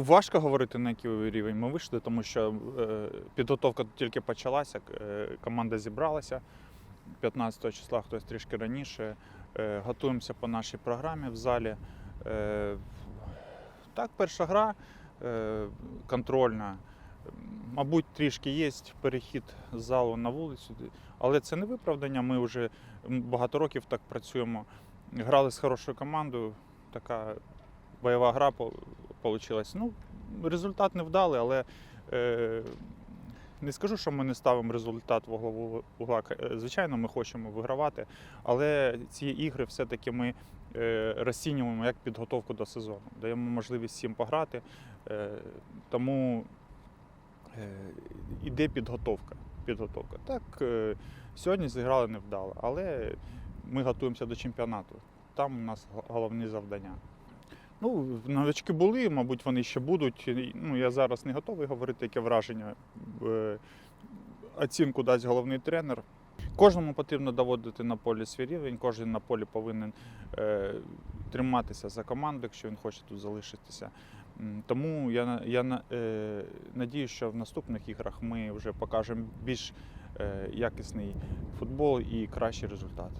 важко говорити, на який рівень ми вийшли, тому що е, підготовка тільки почалася, е, команда зібралася 15 числа, хтось трішки раніше. Е, готуємося по нашій програмі в залі. Е, так, перша гра е, контрольна. Мабуть, трішки є перехід з залу на вулицю, але це не виправдання. Ми вже багато років так працюємо. Грали з хорошою командою, така бойова гра вийшла. Ну, результат не вдалий, але е, не скажу, що ми не ставимо результат в голову угла. Е, Звичайно, ми хочемо вигравати, але ці ігри все-таки ми е, розцінюємо як підготовку до сезону. Даємо можливість всім пограти. Е, тому е, іде підготовка. підготовка. Так, е, сьогодні зіграли невдало, але ми готуємося до чемпіонату. Там у нас головні завдання. Ну, новачки були, мабуть, вони ще будуть. Ну, я зараз не готовий говорити, яке враження. Е, Оцінку дасть головний тренер. Кожному потрібно доводити на полі свій рівень, кожен на полі повинен е, триматися за команду, якщо він хоче тут залишитися. Тому я, я е, надію, що в наступних іграх ми вже покажемо більш е, якісний футбол і кращий результат.